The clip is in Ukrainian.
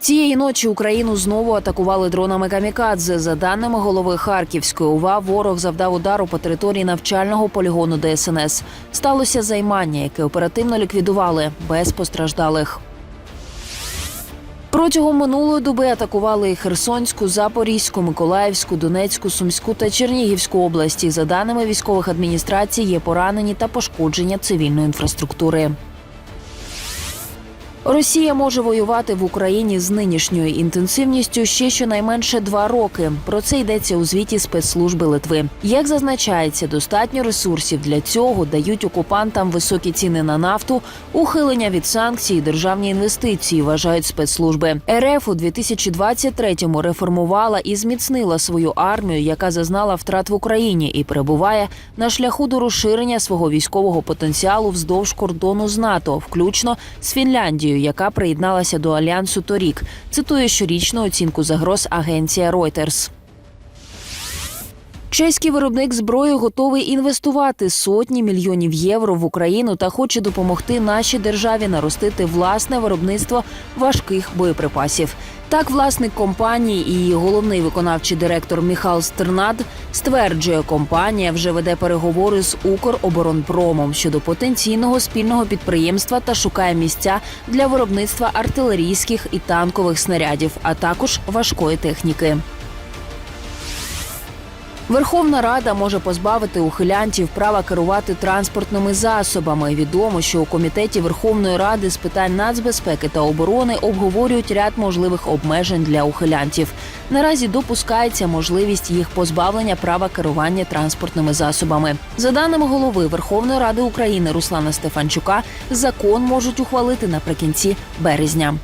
Цієї ночі Україну знову атакували дронами камікадзе. За даними голови Харківської ОВА, ворог завдав удару по території навчального полігону ДСНС. Сталося займання, яке оперативно ліквідували без постраждалих. Протягом минулої доби атакували і Херсонську, Запорізьку, Миколаївську, Донецьку, Сумську та Чернігівську області. За даними військових адміністрацій, є поранені та пошкодження цивільної інфраструктури. Росія може воювати в Україні з нинішньою інтенсивністю ще щонайменше два роки. Про це йдеться у звіті спецслужби Литви. Як зазначається, достатньо ресурсів для цього дають окупантам високі ціни на нафту, ухилення від санкцій, державні інвестиції. Вважають спецслужби. РФ у 2023-му реформувала і зміцнила свою армію, яка зазнала втрат в Україні і перебуває на шляху до розширення свого військового потенціалу вздовж кордону з НАТО, включно з Фінляндією, яка приєдналася до альянсу торік. Цитує щорічну оцінку загроз агенція Reuters. Чеський виробник зброї готовий інвестувати сотні мільйонів євро в Україну та хоче допомогти нашій державі наростити власне виробництво важких боєприпасів. Так, власник компанії і її головний виконавчий директор Міхал Стернад стверджує, компанія вже веде переговори з Укроборонпромом щодо потенційного спільного підприємства та шукає місця для виробництва артилерійських і танкових снарядів, а також важкої техніки. Верховна Рада може позбавити ухилянтів права керувати транспортними засобами. Відомо, що у комітеті Верховної Ради з питань нацбезпеки та оборони обговорюють ряд можливих обмежень для ухилянтів. Наразі допускається можливість їх позбавлення права керування транспортними засобами. За даними голови Верховної Ради України Руслана Стефанчука, закон можуть ухвалити наприкінці березня.